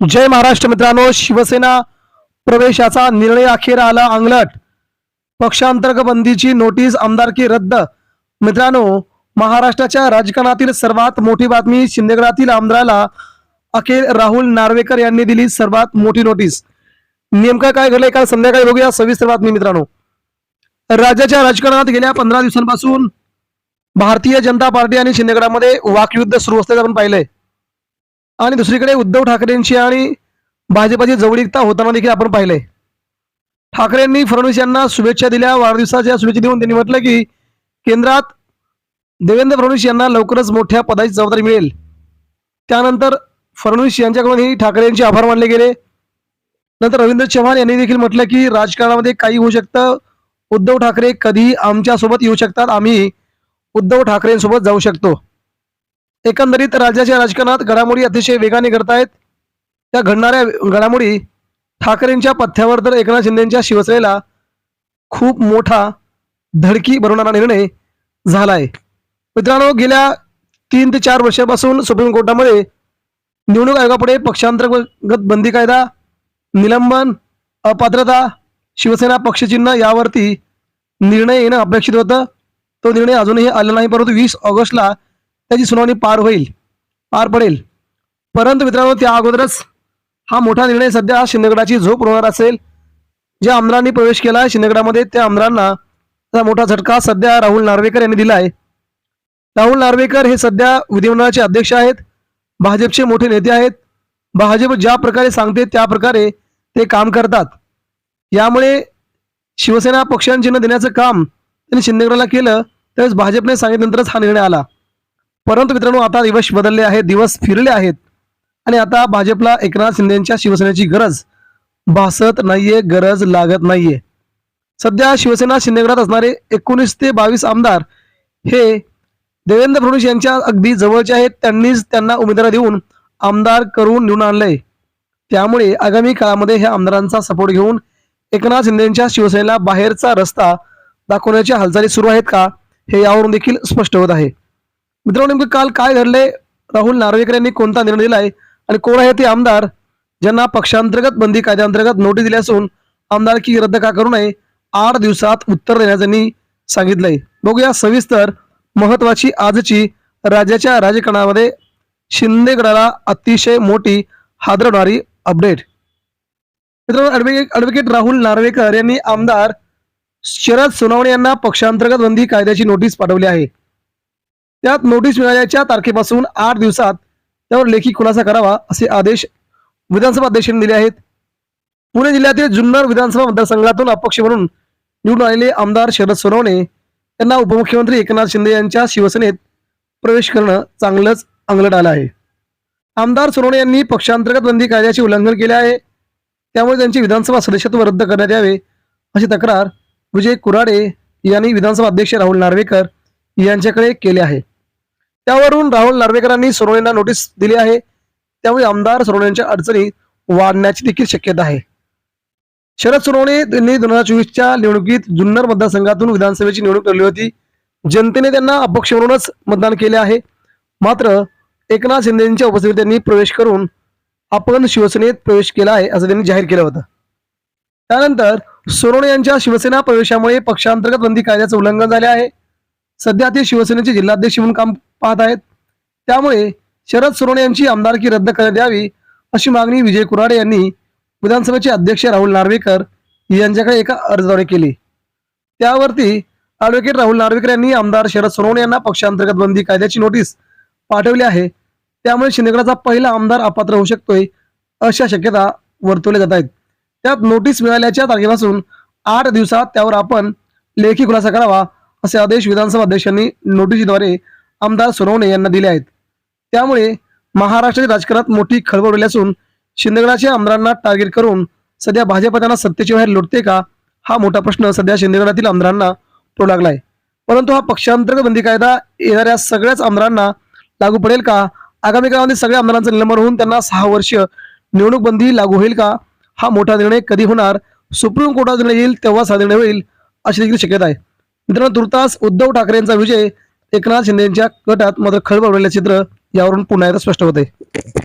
जय महाराष्ट्र मित्रांनो शिवसेना प्रवेशाचा निर्णय अखेर आला अंगलट. पक्षांतर्गत बंदीची नोटीस आमदारकी रद्द. मित्रांनो महाराष्ट्राच्या राजकारणातील सर्वात मोठी बातमी शिंदेगडातील आमदाराला अखेर राहुल नार्वेकर यांनी दिली सर्वात मोठी नोटीस. नेमकं काय घडलंय काल संध्याकाळी बघूया. सविस्तर बातमी मित्रांनो. राज्याच्या राजकारणात गेल्या पंधरा दिवसांपासून भारतीय जनता पार्टी आणि शिंदेगडामध्ये वाकयुद्ध सुरू असल्याचं आपण पाहिलंय. आणि दुसरीकडे उद्धव ठाकरेंची आणि भाजपाची जवळीकता होताना देखील आपण पाहिलंय. ठाकरेंनी फडणवीस यांना शुभेच्छा दिल्या वाढदिवसाच्या शुभेच्छा देऊन त्यांनी म्हटलं की केंद्रात देवेंद्र फडणवीस यांना लवकरच मोठ्या पदाची जबाबदारी मिळेल. त्यानंतर फडणवीस यांच्याकडूनही ठाकरे यांचे आभार मानले गेले. नंतर रवींद्र चव्हाण यांनी देखील म्हटलं की राजकारणामध्ये काही होऊ शकतं. उद्धव ठाकरे कधीही आमच्यासोबत येऊ शकतात. आम्ही उद्धव ठाकरेंसोबत जाऊ शकतो. एकंदरीत राज्याच्या राजकारणात घडामोडी अतिशय वेगाने घडतायत. त्या घडणाऱ्या घडामोडी ठाकरेंच्या पथ्यावर तर एकनाथ शिंदेच्या शिवसेनेला खूप मोठा धडकी बनवणारा निर्णय झालाय. मित्रांनो गेल्या तीन ते चार वर्षापासून सुप्रीम कोर्टामध्ये निवडणूक आयोगापुढे पक्षांतर्गत बंदी कायदा निलंबन अपात्रता शिवसेना पक्षचिन्ह यावरती निर्णय येणं अपेक्षित होतं. तो निर्णय अजूनही आला नाही परंतु वीस ऑगस्टला त्याची सुनावणी पार होईल पार पडेल. परंतु मित्रांनो त्या अगोदरच हा मोठा निर्णय सध्या शिंदेगडाची झोप होणार असेल. ज्या आमदारांनी प्रवेश केला आहे शिंदेगडामध्ये त्या आमदारांना त्याचा मोठा झटका सध्या राहुल नार्वेकर यांनी दिला आहे. राहुल नार्वेकर हे सध्या विधिमंडळाचे अध्यक्ष आहेत भाजपचे मोठे नेते आहेत. भाजप ज्या प्रकारे सांगते त्या प्रकारे ते काम करतात. यामुळे शिवसेना पक्षांना चिन्ह देण्याचं काम त्यांनी शिंदेगडाला केलं त्यावेळेस भाजपने सांगितल्यानंतरच हा निर्णय आला. परंतु मित्रांनो आता दिवस बदलले आहेत दिवस फिरले आहेत. आणि आता भाजपला एकनाथ शिंदेच्या शिवसेनेची गरज. भासत नाहीये गरज लागत नाहीये. सध्या शिवसेना शिंदेगडात असणारे एकोणीस ते बावीस आमदार हे देवेंद्र फडणवीस यांच्या अगदी जवळचे आहेत. त्यांनीच त्यांना उमेदवार देऊन आमदार करून निवडून आणलंय. त्यामुळे आगामी काळामध्ये ह्या आमदारांचा सपोर्ट घेऊन एकनाथ शिंदेच्या शिवसेनेला बाहेरचा रस्ता दाखवण्याच्या हालचाली सुरू आहेत का हे यावरून देखील स्पष्ट होत आहे. मित्रांनो नेमकं काल काय घडले राहुल नार्वेकर यांनी कोणता निर्णय दिलाय? आणि कोण आहे ते आमदार? ज्यांना पक्षांतर्गत बंदी कायद्याअंतर्गत नोटीस दिली असून आमदारकी रद्द का करू नये आठ दिवसात उत्तर देण्याचं त्यांनी सांगितलंय. बघूया सविस्तर महत्वाची आजची राज्याच्या राजकारणामध्ये शिंदेगडाला अतिशय मोठी हादरवणारी अपडेट. मित्रांनो ॲडव्होकेट ॲडव्होकेट राहुल नार्वेकर यांनी आमदार शरद सोनावणे यांना पक्षांतर्गत बंदी कायद्याची नोटीस पाठवली आहे. त्यात नोटीस मिळाल्याच्या तारखेपासून आठ दिवसात त्यावर लेखी खुलासा करावा असे आदेश विधानसभा अध्यक्षांनी दिले आहेत. पुणे जिल्ह्यातील जुन्नर विधानसभा मतदारसंघातून अपक्ष म्हणून निवडून आलेले आमदार शरद सोनवणे यांना उपमुख्यमंत्री एकनाथ शिंदे यांच्या शिवसेनेत प्रवेश करणं चांगलंच अंगलट आलं आहे. आमदार सोनवणे यांनी पक्षांतर्गत बंदी कायद्याचे उल्लंघन केले आहे. त्यामुळे त्यांचे विधानसभा सदस्यत्व रद्द करण्यात यावे अशी तक्रार विजय कुराडे यांनी विधानसभा अध्यक्ष राहुल नार्वेकर यांच्याकडे केले आहे. त्यावरून राहुल नार्वेकरांनी सोनवणेंना नोटीस दिली आहे. त्यामुळे आमदार सोनवणेंच्या अडचणी वाढण्याची देखील शक्यता आहे. शरद सोनवणे यांनी दोन हजार चोवीसच्या निवडणुकीत जुन्नर मतदारसंघातून विधानसभेची निवडणूक लढली होती. जनतेने त्यांना अपक्ष म्हणूनच मतदान केले आहे. मात्र एकनाथ शिंदेच्या उपस्थितीत त्यांनी प्रवेश करून आपण शिवसेनेत प्रवेश केला आहे असं त्यांनी जाहीर केलं होतं. त्यानंतर सोनवणे यांच्या शिवसेना प्रवेशामुळे पक्षांतर्गत बंदी कायद्याचं उल्लंघन झाले आहे. सध्या ते शिवसेनेचे जिल्हाध्यक्ष म्हणून काम पाहत आहेत. त्यामुळे शरद सोनवणे यांची आमदारकी रद्द करण्यात यावी अशी मागणी विजय कुराडे यांनी विधानसभेचे अध्यक्ष राहुल नार्वेकर यांच्याकडे एका अर्जाद्वारे केली. त्यावरती ॲडव्होकेट राहुल नार्वेकर यांनी आमदार शरद सोनवणे यांना पक्षांतर्गत बंदी कायद्याची नोटीस पाठवली आहे. त्यामुळे शिंदेगडाचा पहिला आमदार अपात्र होऊ शकतोय अशा शक्यता वर्तवल्या जात आहेत. त्यात नोटीस मिळाल्याच्या तारखेपासून आठ दिवसात त्यावर आपण लेखी खुलासा करावा असे आदेश विधानसभा अध्यक्षांनी नोटीसद्वारे आमदार सोनवणे यांना दिले आहेत. त्यामुळे महाराष्ट्राच्या राजकारणात मोठी खळबळ उडली असून शिंदेगडाच्या आमदारांना टार्गेट करून सध्या भाजप त्यांना सत्तेची बाहेर लुटते का? हा मोठा प्रश्न सध्या शिंदेगडातील आमदारांना पडू लागलाय. परंतु हा पक्षांतर्गत बंदी कायदा येणाऱ्या सगळ्याच आमदारांना लागू पडेल का? आगामी काळामध्ये सगळ्या आमदारांचं निलंबन होऊन त्यांना सहा वर्ष निवडणूक बंदी लागू होईल का? हा मोठा निर्णय कधी होणार? सुप्रीम कोर्टात निर्णय येईल तेव्हाच हा निर्णय होईल अशी देखील शक्यता आहे. मित्रांनो तुर्तास उद्धव ठाकरे यांचा विजय एकनाथ शिंदे यांच्या गटात मात्र खळबळलेले चित्र यावरून पुन्हा एकदा स्पष्ट होते.